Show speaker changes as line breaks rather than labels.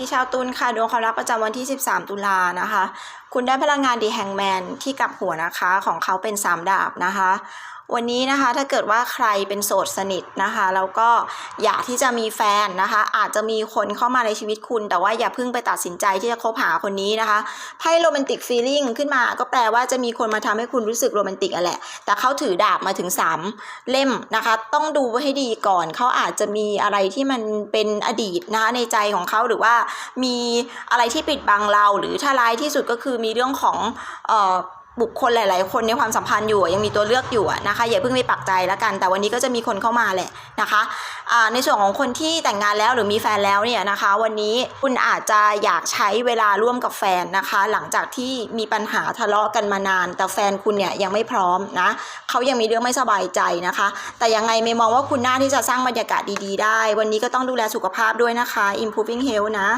ที่ชาวตุลค่ะดวงความรักประจำวันที่ 13 ตุลานะคะ คุณได้พลังงานดีแฮงแมนที่กับหัวนะคะของเขาเป็น 3 ดาบนะคะ วันนี้นะคะถ้าเกิดว่าใครเป็นโสดสนิทนะคะแล้วก็อยากที่จะมีแฟนนะคะ อาจจะมีคนเข้ามาในชีวิตคุณ แต่ว่าอย่าเพิ่งไปตัดสินใจที่จะคบหาคนนี้นะคะไพ่โรแมนติกฟีลิ่งขึ้นมาก็แปลว่าจะมีคนมาทำให้คุณรู้สึกโรแมนติกอะแหละ แต่เขาถือดาบมาถึง 3 เล่มนะคะ ต้องดูให้ดีก่อนเขาอาจจะมีอะไรที่มันเป็นอดีตนะคะในใจของเขาหรือว่ามีอะไรที่ปิดบังเรา หรือถ้าร้ายที่สุดก็คือมีเรื่องของเอ่อ บุคคลหลาย ๆ คนในความสัมพันธ์อยู่ยังมีตัวเลือกอยู่นะคะอย่าเพิ่งไปปักใจแล้วกัน แต่วันนี้ก็จะมีคนเข้ามาแหละนะคะในส่วนของคนที่แต่งงานแล้วหรือมีแฟนแล้วเนี่ยนะคะ วันนี้คุณอาจจะอยากใช้เวลาร่วมกับแฟนนะคะ หลังจากที่มีปัญหาทะเลาะกันมานาน แต่แฟนคุณเนี่ยยังไม่พร้อมนะเขายังมีเรื่องไม่สบายใจนะคะ แต่ยังไงไม่มองว่าคุณน่าที่จะสร้างบรรยากาศดี ๆ ได้ วันนี้ก็ต้องดูแลสุขภาพด้วยนะคะ improving health นะ